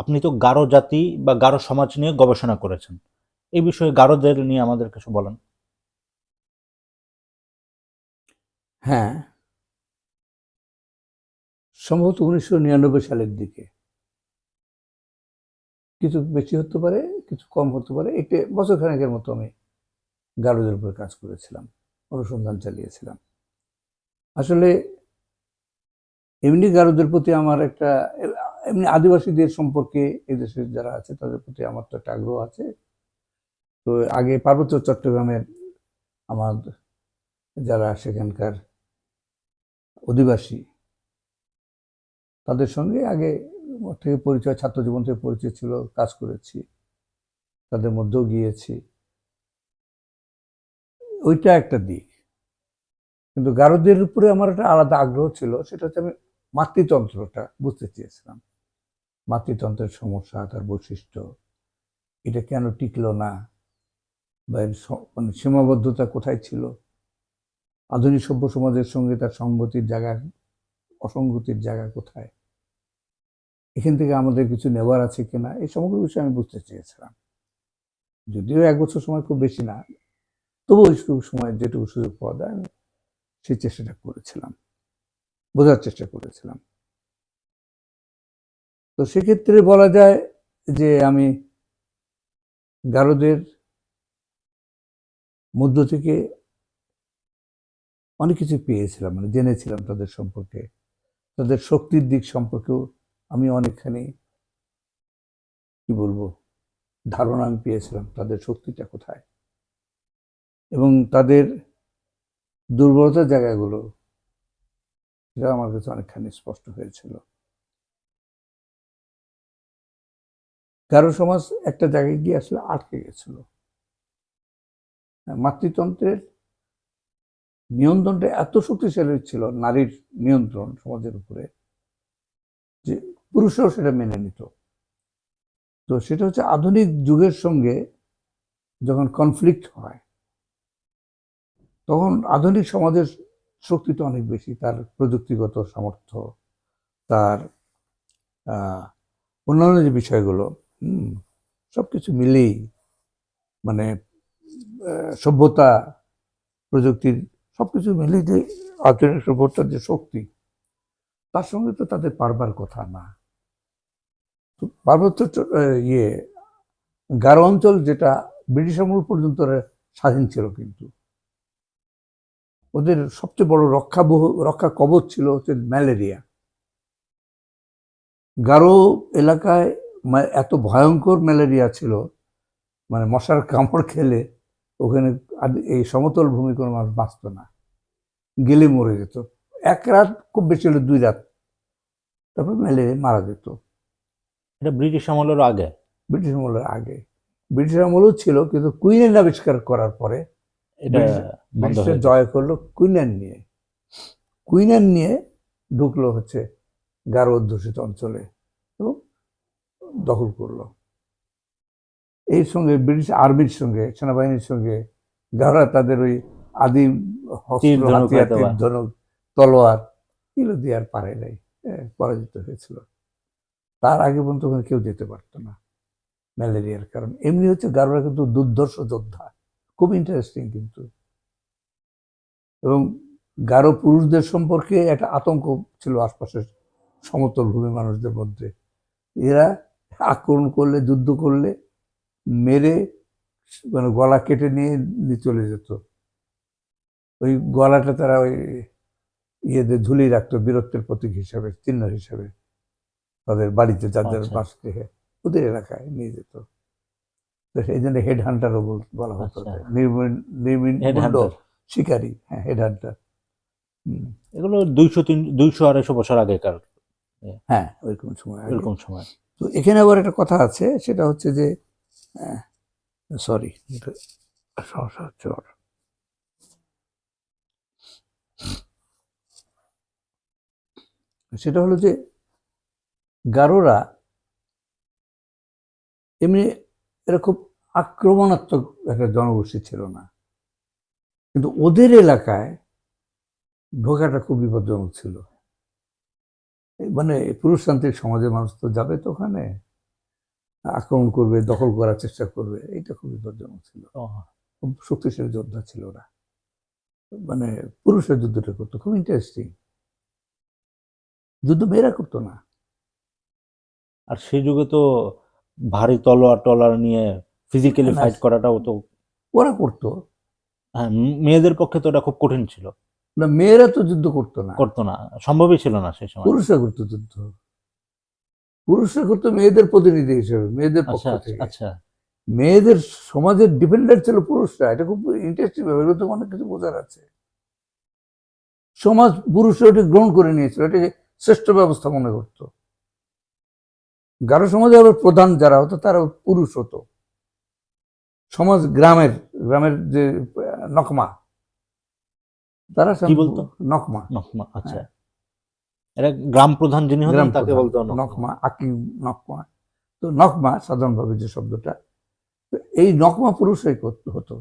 আপনি তো গারো জাতি বা গারো সমাজ নিয়ে গবেষণা করেছেন। এই বিষয়ে গারোদের নিয়ে আমাদের কিছু বলেন। হ্যাঁ। সম্ভবত উনিশশো নিরানব্বই সালের দিকে। কিছু বেশি হতে পারে, কিছু কম হতে পারে। একটি বছর খানেকের মতো আমি গারোদের উপরে কাজ করেছিলাম, অনুসন্ধান চালিয়েছিলাম। আসলে এমনি গারোদের প্রতি আমার একটা এমনি আদিবাসীদের সম্পর্কে এদেশের যারা আছে, তাদের প্রতি আমার তো একটা আগ্রহ আছে। তো আগে পার্বত্য চট্টগ্রামের আমার যারা সেখানকার অধিবাসী, তাদের সঙ্গে আগে থেকে পরিচয়, ছাত্র জীবন থেকে পরিচয় ছিল, কাজ করেছি, তাদের মধ্যেও গিয়েছি। ওইটা একটা দিক। কিন্তু গারোদের উপরে আমার একটা আলাদা আগ্রহ ছিল, সেটা হচ্ছে আমি মাতৃতন্ত্রটা বুঝতে চেয়েছিলাম। মাতৃতন্ত্রের সমস্যা, তার বৈশিষ্ট্য। এটা কেন টিকলো না? বা এর মানে সীমাবদ্ধতা কোথায় ছিল? আধুনিক সভ্য সমাজের সঙ্গে তার সংগতির জায়গা, অসঙ্গতির জায়গা কোথায়? এখান থেকে আমাদের কিছু নেওয়ার আছে কিনা? এই সমগ্র বিষয়ে আমি বুঝতে চেয়েছিলাম। যদিও এক বছর সময় খুব বেশি না, তবুও একটু সময়, যেটুকু সুযোগ পাওয়া যায়, আমি সেই চেষ্টাটা করেছিলাম। বোঝার চেষ্টা করেছিলাম। তো সেক্ষেত্রে বলা যায় যে আমি গারোদের মধ্য থেকে অনেক কিছু পেয়েছিলাম মানে জেনেছিলাম তাদের সম্পর্কে। তাদের শক্তির দিক সম্পর্কেও আমি অনেকখানি, কি বলব, ধারণা আমি পেয়েছিলাম তাদের শক্তিটা কোথায়। এবং তাদের দুর্বলতার জায়গাগুলো সেটা আমার কাছে অনেকখানি স্পষ্ট হয়েছিল। কারও সমাজ একটা জায়গায় গিয়ে আসলে আটকে গেছিল। মাতৃতন্ত্রের নিয়ন্ত্রণটা এত শক্তিশালী ছিল, নারীর নিয়ন্ত্রণ সমাজের উপরে, যে পুরুষরাও সেটা মেনে নিত। তো সেটা হচ্ছে আধুনিক যুগের সঙ্গে যখন কনফ্লিক্ট হয়, তখন আধুনিক সমাজের শক্তি তো অনেক বেশি, তার প্রযুক্তিগত সামর্থ্য, তার অন্যান্য যে বিষয়গুলো হুম, সবকিছু মিলেই মানে সভ্যতা প্রযুক্তির সবকিছু মিলে যে আধুনিক সভ্যতার যে শক্তি তার সঙ্গে তো তাদের পারবার কথা না। পার্বত্য ইয়ে গারো অঞ্চল যেটা ব্রিটিশ আমল পর্যন্ত স্বাধীন ছিল কিন্তু। ওদের সবচেয়ে বড় রক্ষা বহু রক্ষা কবচ ছিল হচ্ছে ম্যালেরিয়া। গারো এলাকায় এত ভয়ঙ্কর ম্যালেরিয়া ছিল মানে মশার কামড় খেলে ওখানে এই সমতল ভূমি কোনো মানুষ বাঁচত না গেলে মরে যেত। এক রাত খুব বেশি হলে দুই রাত তারপর ম্যালেরিয়া মারা যেত। এটা ব্রিটিশ আমলের আগে? ব্রিটিশ আমলের আগে। ব্রিটিশ আমলও ছিল কিন্তু কুইনেন আবিষ্কার করার পরে এটা ব্রিটিশরা জয় করল কুইনেন নিয়ে। কুইনেন নিয়ে ঢুকলো হচ্ছে গারো অধ্যুষিত অঞ্চলে। দখল করল। এই সঙ্গে ব্রিটিশ আর্মির সঙ্গে সেনাবাহিনীর সঙ্গে গারোরা তাদের ওই আদিম ধনুক হাতিয়ার তলোয়ার এগুলো দিয়ে আর পারে নাই পরাজিত হয়েছিল। তার আগে পর্যন্ত ওখানে কেউ যেতে পারতো না ম্যালেরিয়ার কারণ। এমনি হচ্ছে গারোরা কিন্তু দুর্ধর্ষ যোদ্ধা খুব ইন্টারেস্টিং কিন্তু। এবং গারো পুরুষদের সম্পর্কে একটা আতঙ্ক ছিল আশপাশের সমতল ভূমি মানুষদের মধ্যে। এরা আক্রমণ করলে যুদ্ধ করলে মেরে মানে গলা কেটে নিয়ে চলে যেত। ওই গলাটা তারা ওই ইয়েতে ঝুলিয়ে রাখতো বীরত্বের প্রতীক হিসাবে চিহ্ন হিসাবে। তাদের বাড়িতে যাদের আচ্ছা। বাস থেকে ওদের এলাকায় নিয়ে যেত। সেই জন্য হেড হান্টারও বলা হতো আচ্ছা। শিকারী হ্যাঁ হেড হান্টার এগুলো দুইশো তিন দুইশো আড়াইশো বছর আগেকার। হ্যাঁ ওইরকম সময় আগে। এরকম সময়। তো এখানে আবার একটা কথা আছে, সেটা হচ্ছে যে সরি হচ্ছে সেটা হলো যে, গারোরা এমনি এরা খুব আক্রমণাত্মক একটা জনগোষ্ঠী ছিল না। কিন্তু ওদের এলাকায় ঢোকাটা খুব বিপজ্জনক ছিল। মানে পুরুষতান্ত্রিক সমাজের মানুষ তো যাবে তো ওখানে। আক্রমণ করবে দখল করার চেষ্টা করবে এটা খুব বিপজ্জনক ছিল। খুব শক্তিশালী যোদ্ধা ছিল ওরা। মানে পুরুষের যুদ্ধটা করতো খুব ইন্টারেস্টিং যুদ্ধ মেয়েরা করতো না। আর সেই যুগে তো ভারী তলোয়ার টলার নিয়ে ফিজিক্যালি ফাইট করাটাও তো ওরা করতো। হ্যাঁ মেয়েদের পক্ষে তো এটা খুব কঠিন ছিল। না মেয়েরা তো যুদ্ধ করতো না। করতো না সম্ভবই ছিল না সেই সময়। পুরুষরা করতো যুদ্ধ। পুরুষরা করতো মেয়েদের প্রতিনিধি হিসেবে মেয়েদের পক্ষ আচ্ছা থেকে। আচ্ছা। মেয়েদের সমাজের ডিপেন্ডেন্ট ছিল পুরুষরা এটা খুব ইন্টারেস্টিং ব্যাপার তো অনেক কিছু বোঝার আছে। সমাজ পুরুষরা ওটা গ্রহণ করে নিয়েছিল এটাকে শ্রেষ্ঠ ব্যবস্থা মনে করতো। গারো সমাজে আবার প্রধান যারা হতো তারা পুরুষ হতো। সমাজ গ্রামের গ্রামের যে নকমা তারা কি বলতো? নকমা। নকমা আচ্ছা। এটা গ্রাম প্রধান যিনি হতেন তাকে বলতো নকমা। নকমা আকি নকমা। তো নকমা সাধারণভাবে যে শব্দটা এই নকমা পুরুষই করতে হতো।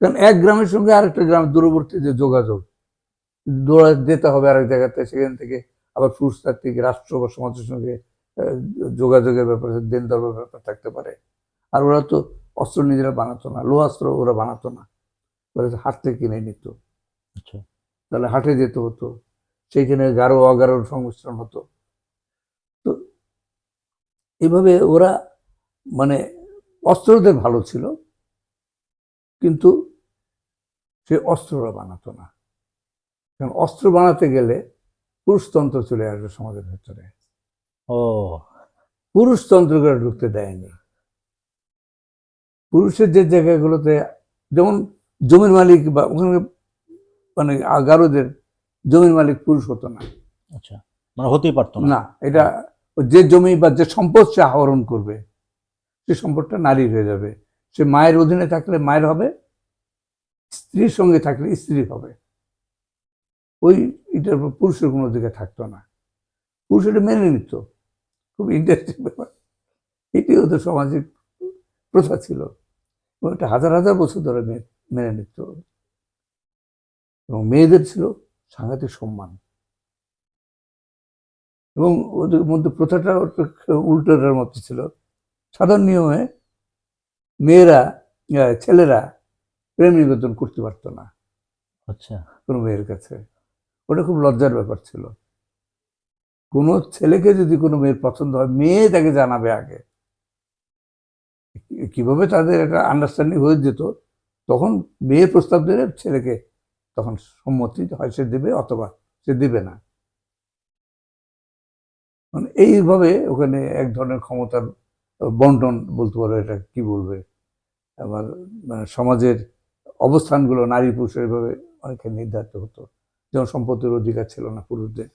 কারণ এক গ্রামের সঙ্গে আরেকটা গ্রাম দূরবর্তী যে যোগাযোগ দৌড়া যেতে হবে আরেক জায়গাতে সেখান থেকে আবার পুরুষতাত্ত্বিক রাষ্ট্র বা সমাজের সঙ্গে যোগাযোগের ব্যাপারে দেন দেওয়ার ব্যাপার থাকতে পারে। আর ওরা তো অস্ত্র নিজেরা বানাতো না লোহাস্ত্র ওরা বানাতো না। ওরা তো থেকে কিনে নিত। তাহলে হাটে যেতে হতো সেইখানে গারো অগারোর সংমিশ্রণ হতো। তো এভাবে ওরা মানে অস্ত্রদের ভালো ছিল কিন্তু সে অস্ত্র ওরা বানাতো না। কারণ অস্ত্র বানাতে গেলে পুরুষতন্ত্র চলে আসবে সমাজের ভেতরে। ও। পুরুষতন্ত্র করে ঢুকতে দেয়নি। পুরুষের যে জায়গাগুলোতে যেমন জমির মালিক বা ওখানে মানে গারোদের জমির মালিক পুরুষ হতো না। আচ্ছা মানে হতেই পারতো না। এটা যে জমি বা যে সম্পদ সে আহরণ করবে সে সম্পদটা নারীর হয়ে যাবে। সে মায়ের অধীনে থাকলে মায়ের হবে স্ত্রীর সঙ্গে থাকলে স্ত্রী হবে। ওই এটার উপর পুরুষের কোনো দিকে থাকতো না। পুরুষ এটা মেনে নিত। খুব ইন্টারেস্টিং ব্যাপার। এটি ওদের সামাজিক প্রথা ছিল। এটা হাজার হাজার বছর ধরে মেনে নিত। এবং মেয়েদের ছিল সাংঘাতিক সম্মান। এবং ওদের মধ্যে প্রথাটা উল্টোটার মতো ছিল। সাধারণ নিয়মে মেয়েরা ছেলেরা প্রেম নিবেদন করতে পারতো না। আচ্ছা। কোনো মেয়ের কাছে। ওটা খুব লজ্জার ব্যাপার ছিল। কোনো ছেলেকে যদি কোনো মেয়ের পছন্দ হয় মেয়ে তাকে জানাবে আগে। কীভাবে তাদের একটা আন্ডারস্ট্যান্ডিং হয়ে যেত তখন মেয়ে প্রস্তাব দিলে ছেলেকে তখন সম্মতি হয় সে দেবে অথবা সে দিবে না। মানে এইভাবে ওখানে এক ধরনের ক্ষমতার বন্টন বলতে পারো এটা কি বলবে? আবার মানে সমাজের অবস্থানগুলো নারী পুরুষের এভাবে অনেকে নির্ধারিত হতো। যেমন সম্পত্তির অধিকার ছিল না পুরুষদের।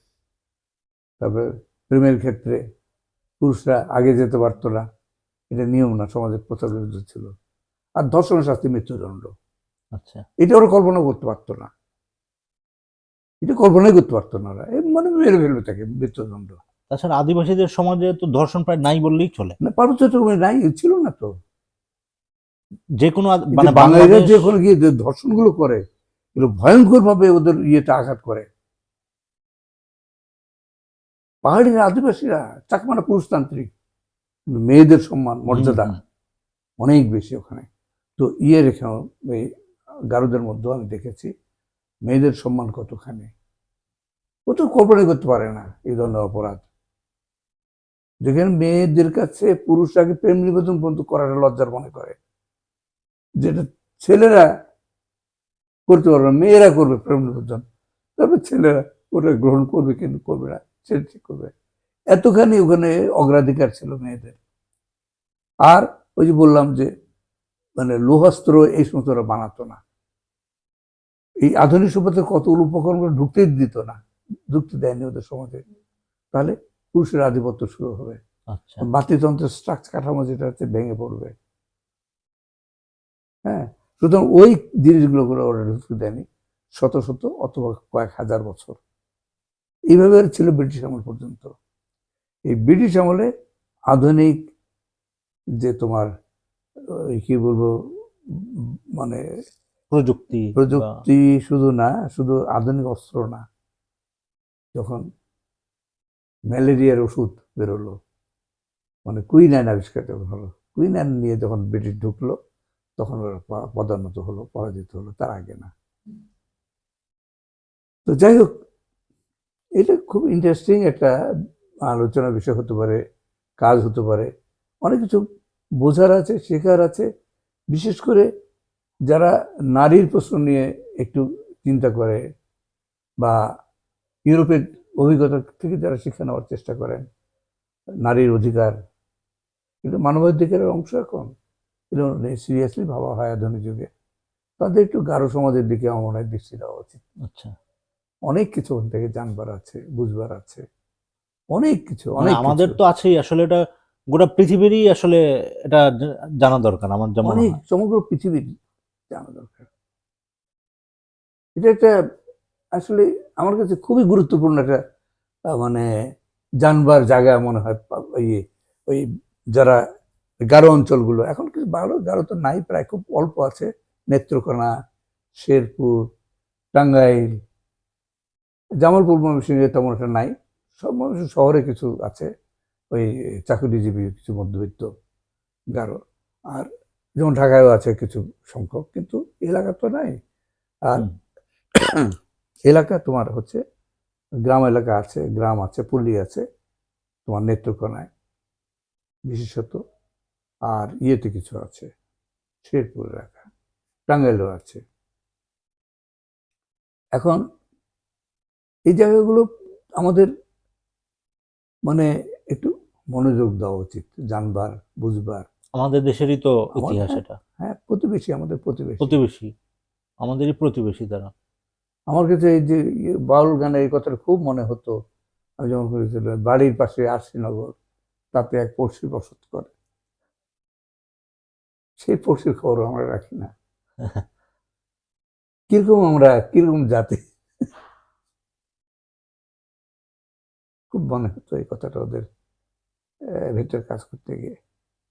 তারপরে প্রেমের ক্ষেত্রে পুরুষরা আগে যেতে পারতো না। এটা নিয়ম না, সমাজের প্রচলিত ছিল। আর ধর্ষণ শাস্তি মৃত্যুদণ্ড। আচ্ছা। এটা ওরা কল্পনা করতে পারতো না। এটা কল্পনাই করতে পারতো না ওরা। মানে মেরে ফেলবে তাকে মৃত্যুদণ্ড। তাছাড়া আদিবাসীদের সমাজে তো ধর্ষণ প্রায় নাই বললেই চলে। না পার্বত্য চট্টগ্রামে নাই ছিল না তো। যে কোনো মানে মানে বাঙালিরা যে ওখানে গিয়ে যে ধর্ষণগুলো করে এগুলো ভয়ঙ্কর ভাবে ওদের ইয়েটা আঘাত করে। পাহাড়িরা আদিবাসীরা চাকমানা পুরুষতান্ত্রিক। মেয়েদের সম্মান মর্যাদা। অনেক বেশি ওখানে। তো ইয়ে এই গারুদের মধ্যেও আমি দেখেছি। মেয়েদের সম্মান কতখানি। ও তো কল্পনা করতে পারে না এই ধরনের অপরাধ। যেখানে মেয়েদের কাছে পুরুষরাকে প্রেম নিবেদন পর্যন্ত করাটা লজ্জার মনে করে। যেটা ছেলেরা করতে পারবে মেয়েরা করবে প্রেম নিবেদন। তবে ছেলেরা ওটা গ্রহণ করবে কিন্তু করবে না ছেলে ঠিক করবে। এতখানি ওখানে অগ্রাধিকার ছিল মেয়েদের। আর ওই যে বললাম যে মানে লোহাস্ত্র এই সমস্ত বানাতো না। এই আধুনিক সভ্যতার কতগুলো উপকরণ ঢুকতেই দিত না ঢুকতে দেয়নি ওদের সমাজে। তাহলে পুরুষের আধিপত্য শুরু হবে। আচ্ছা। মাতৃতন্ত্রের স্ট্রাকচার কাঠামো যেটা হচ্ছে ভেঙে পড়বে। হ্যাঁ সুতরাং ওই জিনিসগুলো করে ওরা ঢুকতে দেয়নি শত শত অথবা কয়েক হাজার বছর। এইভাবে ছিল ব্রিটিশ আমল পর্যন্ত। এই ব্রিটিশ আমলে আধুনিক যে তোমার কি বলব মানে প্রযুক্তি প্রযুক্তি শুধু না, শুধু আধুনিক অস্ত্র না, যখন ম্যালেরিয়ার ওষুধ বেরোলো মানে কুইন আইন আবিষ্কার হলো, কুইন আইন নিয়ে যখন ব্রিটিশ ঢুকলো, তখন ওরা হলো, পরাজিত হলো, তার আগে না। তো যাই হোক, এটা খুব ইন্টারেস্টিং একটা আলোচনা বিষয় হতে পারে, কাজ হতে পারে, অনেক কিছু বোঝার আছে, শেখার আছে, বিশেষ করে যারা নারীর প্রশ্ন নিয়ে একটু চিন্তা করে বা ইউরোপের অভিজ্ঞতা থেকে যারা শিক্ষা নেওয়ার চেষ্টা করেন নারীর অধিকার কিন্তু মানবাধিকারের অংশ এখন এগুলো সিরিয়াসলি ভাবা হয় আধুনিক যুগে। তাদের একটু গাঢ় সমাজের দিকে আমার মনে হয় দৃষ্টি দেওয়া উচিত। আচ্ছা। অনেক কিছু ওখান থেকে জানবার আছে বুঝবার আছে। অনেক কিছু মানে অনেক আমাদের তো আছেই আসলে এটা গোটা পৃথিবীরই আসলে এটা জানা দরকার আমার যেমন অনেক সমগ্র পৃথিবীর জানা দরকার। এটা একটা, আসলে আমার কাছে খুবই গুরুত্বপূর্ণ একটা মানে জানবার জায়গা মনে হয় ইয়ে ওই যারা গারো অঞ্চলগুলো। এখন কিছু ভালো, গারো তো নাই, প্রায় খুব অল্প আছে। নেত্রকোনা, শেরপুর, টাঙ্গাইল, জামালপুর ময়মনসিংহে তেমন একটা নাই। সব মানুষ শহরে কিছু আছে, ওই চাকরিজীবী কিছু মধ্যবিত্ত গারো। আর যেমন ঢাকায়ও আছে কিছু সংখ্যক কিন্তু এলাকা তো নাই। আর এলাকা তোমার হচ্ছে গ্রাম এলাকা আছে গ্রাম আছে পল্লী আছে তোমার নেত্রকোনায় বিশেষত। আর ইয়েতে কিছু আছে শেরপুর এলাকা টাঙ্গাইলও আছে। এখন এই জায়গাগুলো আমাদের মানে একটু মনোযোগ দেওয়া উচিত জানবার বুঝবার। আমাদের দেশেরই তো ইতিহাস এটা। হ্যাঁ প্রতিবেশী আমাদের প্রতিবেশী। প্রতিবেশী। আমাদেরই প্রতিবেশী তারা। আমার কাছে এই যে ইয়ে বাউল গানের এই কথাটা খুব মনে হতো। আমি যখন করেছিলাম বাড়ির পাশে আশিনগর তাতে এক পড়শি বসত করে। সেই পড়শির খবর আমরা রাখি না। কীরকম আমরা কীরকম জাতি? খুব মনে হতো এই কথাটা ওদের ভেতরে কাজ করতে গিয়ে।